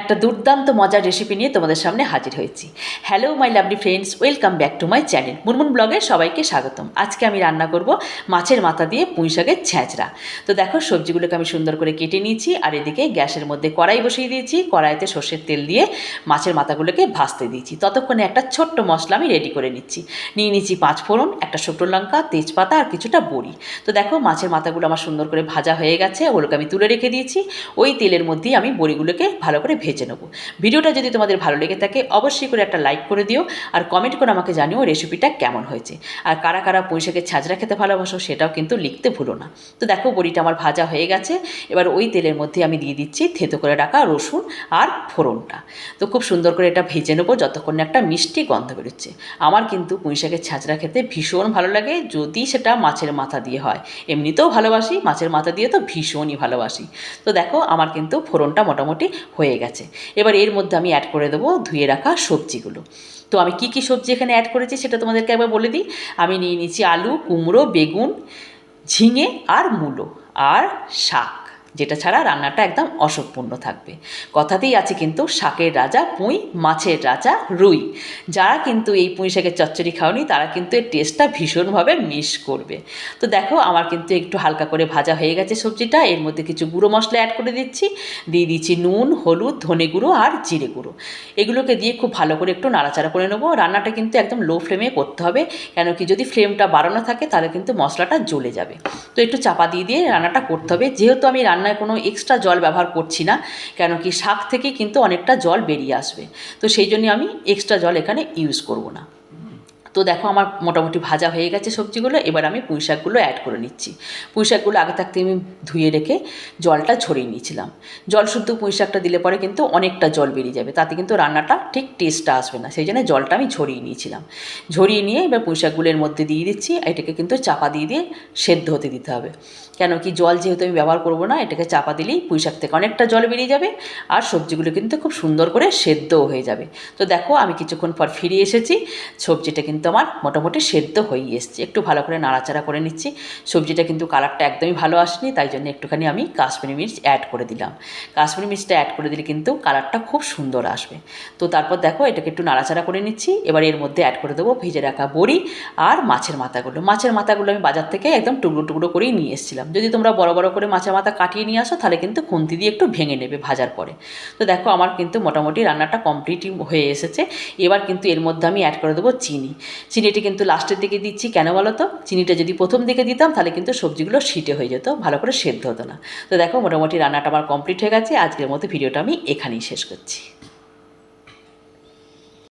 একটা দুর্দান্ত মজার রেসিপি নিয়ে তোমাদের সামনে হাজির হয়েছি। Hello my lovely friends welcome back to my channel Munmun ব্লগে সবাইকে স্বাগতম। আজকে আমি রান্না করব মাছের মাথা দিয়ে পুঁই শাকের ছ্যাঁচড়া তো দেখো, সবজিগুলোকে আমি সুন্দর করে কেটে নিয়েছি, আর এদিকে গ্যাসের মধ্যে কড়াই বসিয়ে দিয়েছি। কড়াইতে সর্ষের তেল দিয়ে মাছের মাথাগুলোকে ভাজতে দিয়েছি। ততক্ষণে একটা ছোট্ট মশলা আমি রেডি করে নিচ্ছি। নিয়ে নিচ্ছি পাঁচ ফোড়ন, একটা শুকনো লঙ্কা, তেজপাতা, আর কিছুটা বড়ি। তো দেখো, মাছের মাথাগুলো আমার সুন্দর করে ভাজা হয়ে গেছে। ওগুলোকে আমি তুলে রেখে দিয়েছি। ওই তেলের মধ্যেই আমি বড়িগুলোকে ভালো করে ভেজে নেব। ভিডিওটা যদি তোমাদের ভালো লেগে থাকে, অবশ্যই করে একটা লাইক করে দিও আর কমেন্ট করে আমাকে জানিও রেসিপিটা কেমন হয়েছে। আর কারা কারা পুঁইশাকের ছাজরা খেতে ভালোবাসো সেটাও কিন্তু লিখতে ভুলো না। তো দেখো, বড়িটা আমার ভাজা হয়ে গেছে। এবার ওই তেলের মধ্যে আমি দিয়ে দিচ্ছি থেতো করে রাখা রসুন আর ফোড়নটা। তো খুব সুন্দর করে এটা ভেজে নেব যতক্ষণ একটা মিষ্টি গন্ধ বেরোচ্ছে। আমার কিন্তু পুঁইশাকের ছাজরা খেতে ভীষণ ভালো লাগে, যদি সেটা মাছের মাথা দিয়ে হয়। এমনিতেও ভালোবাসি, মাছের মাথা দিয়ে তো ভীষণই ভালোবাসি। তো দেখো, আমার কিন্তু ফোড়নটা মোটামুটি হয়ে গেছে। এবার এর মধ্যে আমি অ্যাড করে দেবো ধুয়ে রাখা সবজিগুলো। তো আমি কি কি সবজি এখানে অ্যাড করেছি সেটা তোমাদেরকে একবার বলে দিই। আমি নিয়ে নিয়েছি আলু, কুমড়ো, বেগুন, ঝিঙে আর মুলো আর শাক। যেটা ছাড়া রান্নাটা একদম অসম্পূর্ণ থাকবে। কথাতেই আছে কিন্তু শাকের রাজা, পুঁই, মাছের রাজা, রুই। যারা কিন্তু এই পুঁই শাকের চচ্চড়ি খাওনি, তারা কিন্তু এর টেস্টটা ভীষণভাবে মিস করবে। তো দেখো, আমার কিন্তু একটু হালকা করে ভাজা হয়ে গেছে সবজিটা। এর মধ্যে কিছু গুঁড়ো মশলা অ্যাড করে দিচ্ছি। দিয়ে দিচ্ছি নুন, হলুদ, ধনে গুঁড়ো আর জিরে গুঁড়ো। এগুলোকে দিয়ে খুব ভালো করে একটু নাড়াচাড়া করে নেব। রান্নাটা কিন্তু একদম লো ফ্লেমে করতে হবে। কেন কি যদি ফ্লেমটা বাড়ানো থাকে, তাহলে কিন্তু মশলাটা জ্বলে যাবে। তো একটু চাপা দিয়ে দিয়ে রান্নাটা করতে হবে। যেহেতু আমি রান্নায় কোনো এক্সট্রা জল ব্যবহার করছি না কেন কি শাক থেকে কিন্তু অনেকটা জল বেরিয়ে আসবে। তো সেই জন্য আমি এক্সট্রা জল এখানে ইউজ করব না। তো দেখো আমার মোটামুটি ভাজা হয়ে গেছে সবজিগুলো, এবার আমি পুঁই শাকগুলো অ্যাড করে নিচ্ছি। পুঁই শাকগুলো আগে থাকতে আমি ধুয়ে রেখে জলটা ঝরিয়ে নিয়েছিলাম। জল শুদ্ধ পুঁই শাকটা দিলে পরে কিন্তু অনেকটা জল বেরিয়ে যাবে, তাতে কিন্তু রান্নাটা ঠিক টেস্টটা আসবে না, সেই জন্য জলটা আমি ঝরিয়ে নিয়েছিলাম। ঝরিয়ে নিয়ে এবার পুঁই শাকগুলোর মধ্যে দিয়ে দিচ্ছি, এটাকে কিন্তু চাপা দিয়ে দিয়ে সেদ্ধ হতে দিতে হবে। কেন কি জল যেহেতু আমি ব্যবহার করব না, এটাকে চাপা দিলেই পুঁই শাক থেকে অনেকটা জল বেরিয়ে যাবে আর সবজিগুলো কিন্তু খুব সুন্দর করে সেদ্ধও হয়ে যাবে। তো দেখো আমি কিছুক্ষণ পর ফিরে এসেছি, সবজিটা কিন্তু আমার মোটামুটি সেদ্ধ হয়েই এসছে। একটু ভালো করে নাড়াচাড়া করে নিচ্ছি। সবজিটা কিন্তু কালারটা একদমই ভালো আসেনি, তাই জন্য একটুখানি আমি কাশ্মীরি মির্চ অ্যাড করে দিলাম। কাশ্মীরি মির্চটা অ্যাড করে দিলে কিন্তু কালারটা খুব সুন্দর আসবে। তো তারপর দেখো, এটাকে একটু নাড়াচাড়া করে নিচ্ছি। এবার এর মধ্যে অ্যাড করে দেবো ভেজে রাখা বড়ি আর মাছের মাথাগুলো। মাছের মাথাগুলো আমি বাজার থেকে একদম টুকরো টুকরো করেই নিয়ে এসেছিলাম। যদি তোমরা বড় বড় করে মাছের মাথা কাটিয়ে নিয়ে আসো, তাহলে কিন্তু খুন্তি দিয়ে একটু ভেঙে নেবে ভাজার পরে। তো দেখো, আমার কিন্তু মোটামুটি রান্নাটা কমপ্লিটই হয়ে এসেছে। এবার কিন্তু এর মধ্যে আমি অ্যাড করে দেবো চিনি। চিনিটি কিন্তু লাস্টের দিকে দিচ্ছি। কেন বলো তো চিনিটা যদি প্রথম দিকে দিতাম, তাহলে কিন্তু সবজিগুলো সিটে হয়ে যেত, ভালো করে সেদ্ধ হতো না। তো দেখো, মোটামুটি রান্নাটা আমার কমপ্লিট হয়ে গেছে। আজকের মতো ভিডিওটা আমি এখানেই শেষ করছি।